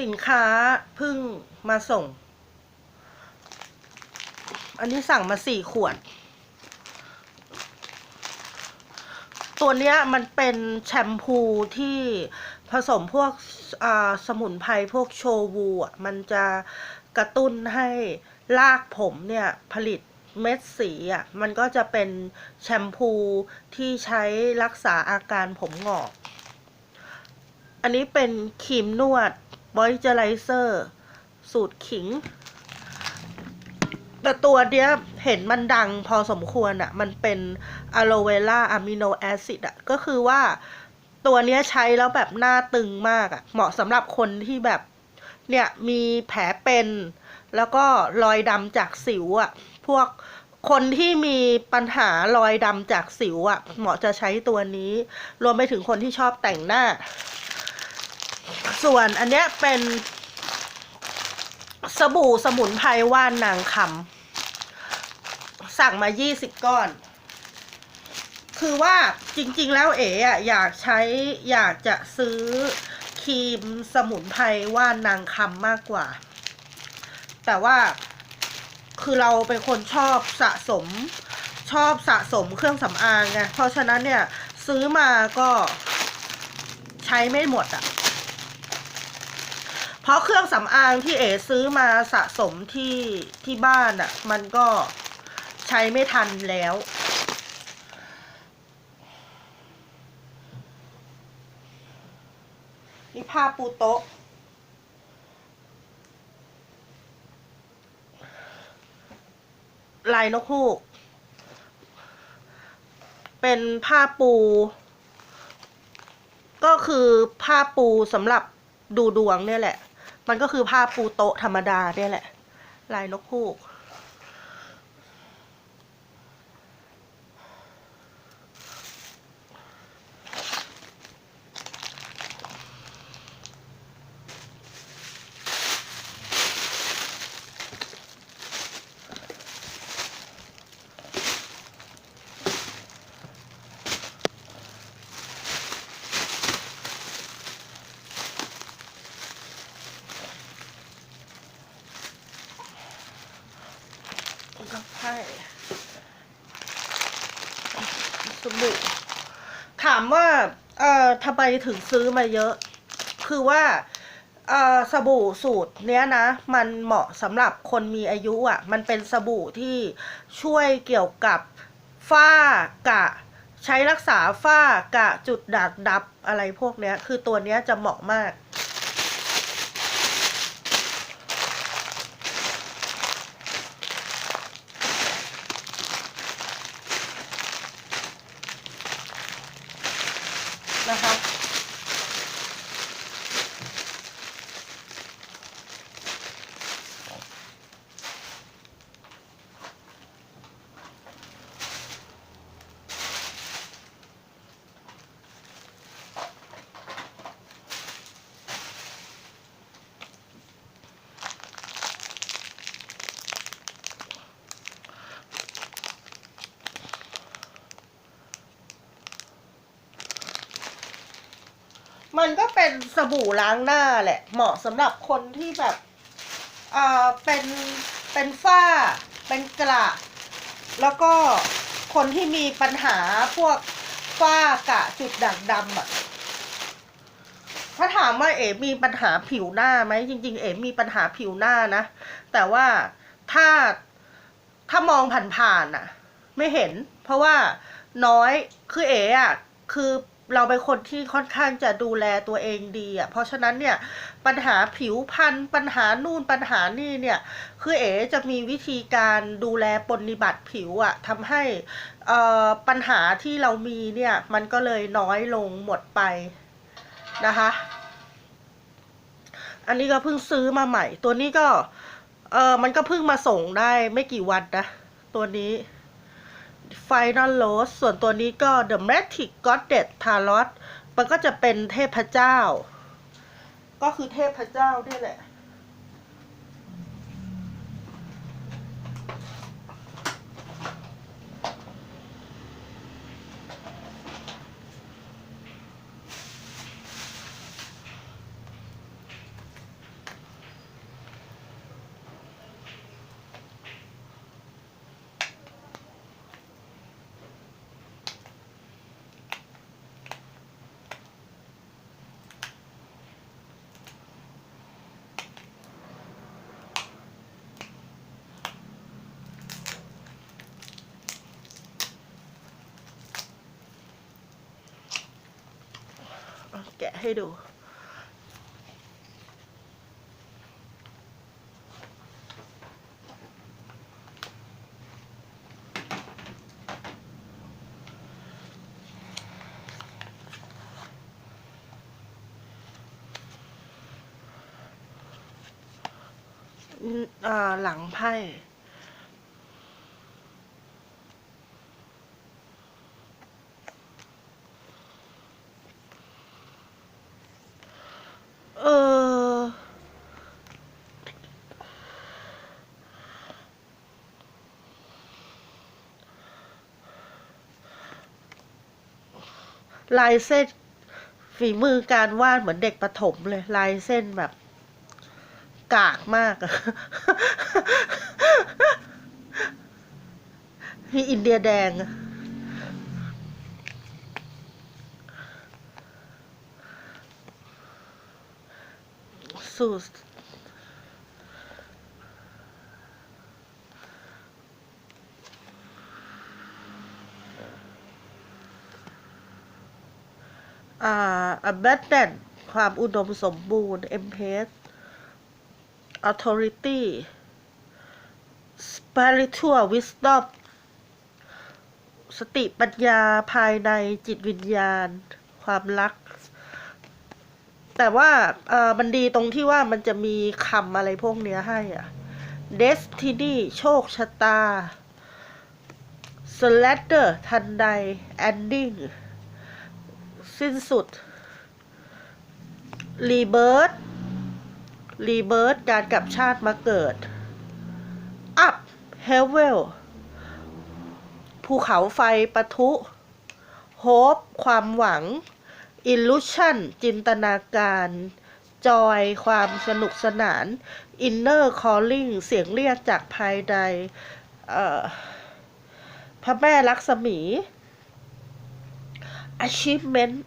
สินค้าเพิ่งมาส่ง อันนี้สั่งมาสี่ขวด ตัวเนี้ยมันเป็นแชมพูที่ผสมพวกสมุนไพรพวกโชวูอะ มันจะกระตุ้นให้รากผมเนี่ยผลิตเม็ดสีอะ มันก็จะเป็นแชมพูที่ใช้รักษาอาการผมหงอก อันนี้เป็นครีมนวด มอยเจอไรเซอร์ สูตรขิง แต่ตัวเนี้ยเห็นมันดังพอสมควรอะ่ะมันเป็นอะโลเวล่าอะมิโนแอซิดอะก็คือว่าตัวเนี้ยใช้แล้วแบบหน้าตึงมากอะ่ะเหมาะสำหรับคนที่แบบเนี่ยมีแผลเป็น แล้วก็รอยดำจากสิวอะ่ะพวกคนที่มีปัญหารอยดำจากสิวอะ่ะเหมาะจะใช้ตัวนี้ รวมไปถึงคนที่ชอบแต่งหน้า ส่วนอันเนี้ยเป็นสบู่สมุนไพรว่านนางคำสั่งมา 20 ก้อน คือว่าจริง ๆ แล้วเอ๋อะอยากใช้อยากจะซื้อครีมสมุนไพรว่านนางคำมากกว่า แต่ว่าคือเราเป็นคนชอบสะสมชอบสะสมเครื่องสำอางไงเพราะฉะนั้นเนี่ยซื้อมาก็ใช้ไม่หมดอะ เพราะเครื่องสำอางที่เอ๋ซื้อมาสะสมที่ที่บ้านอะ่ะ มันก็ใช้ไม่ทันแล้ว นี่ผ้าปูโต๊ะ ลายนกฮูก เป็นผ้าปู ก็คือผ้าปูสำหรับดูดวงเนี่ยแหละ มันก็คือผ้าปูโต๊ะธรรมดาเนี่ยแหละ ลายนกฮูกไพ่ สบู่ถามว่าเอ่อทำไมถึงซื้อมาเยอะ คือว่าเอ่อสบู่สูตรเนี้ยนะ มันเหมาะสำหรับคนมีอายุอะ มันเป็นสบู่ที่ช่วยเกี่ยวกับฝ้ากะ ใช้รักษาฝ้ากะจุดด่างดับอะไรพวกเนี้ย คือตัวเนี้ยจะเหมาะมาก น มันก็เป็นสบู่ล้างหน้าแหละ เหมาะสำหรับคนที่แบบเอ่อเป็นเป็นฝ้า เป็นกระ แล้วก็คนที่มีปัญหาพวกฝ้ากระจุดด่างดำอะถ้าถามว่าเอ๋มีปัญหาผิวหน้าไหมจริง ๆ เอ๋มีปัญหาผิวหน้านะ แต่ว่าถ้าถ้ามองผ่านๆน่ะ ไม่เห็น เพราะว่าน้อยคือเอ๋อะคือ เราเป็นคนที่ค่อนข้างจะดูแลตัวเองดีอะ เพราะฉะนั้นเนี่ยปัญหาผิวพรรณปัญหานู่นปัญหานี่เนี่ย คือเอ๋จะมีวิธีการดูแลปฏิบัติผิวอะทำให้อ่อปัญหาที่เรามีเนี่ย มันก็เลยน้อยลงหมดไปนะคะ อันนี้ก็เพิ่งซื้อมาใหม่ ตัวนี้ก็เออมันก็เพิ่งมาส่งได้ไม่กี่วันนะ ตัวนี้ Final Rose ส่วนตัวนี้ก็ The Magic Goddess Tarot มันก็จะเป็นเทพเจ้า ก็คือเทพเจ้านี่แหละ ให้ดูอ่าหลังไพ่ ลายเส้นฝีมือการวาดเหมือนเด็กประถมเลย ลายเส้นแบบ กากมากมีอินเดียแดงอะสู อ่า abundant ความอุดมสมบูรณ์ empress authority spiritual wisdom สติปัญญาภายในจิตวิญญาณ ความรัก แต่ว่าเออมันดีตรงที่ว่ามันจะมีคำอะไรพวกเนี้ยให้อะ destiny โชคชะตา surrender ทันใด ending สิ้นสุด rebirth rebirth การกลับชาติมาเกิด up heaven ภูเขาไฟปะทุ hope ความหวัง illusion จินตนาการ joy ความสนุกสนาน inner calling เสียงเรียกจากภายในพระแม่ลักษมี achievement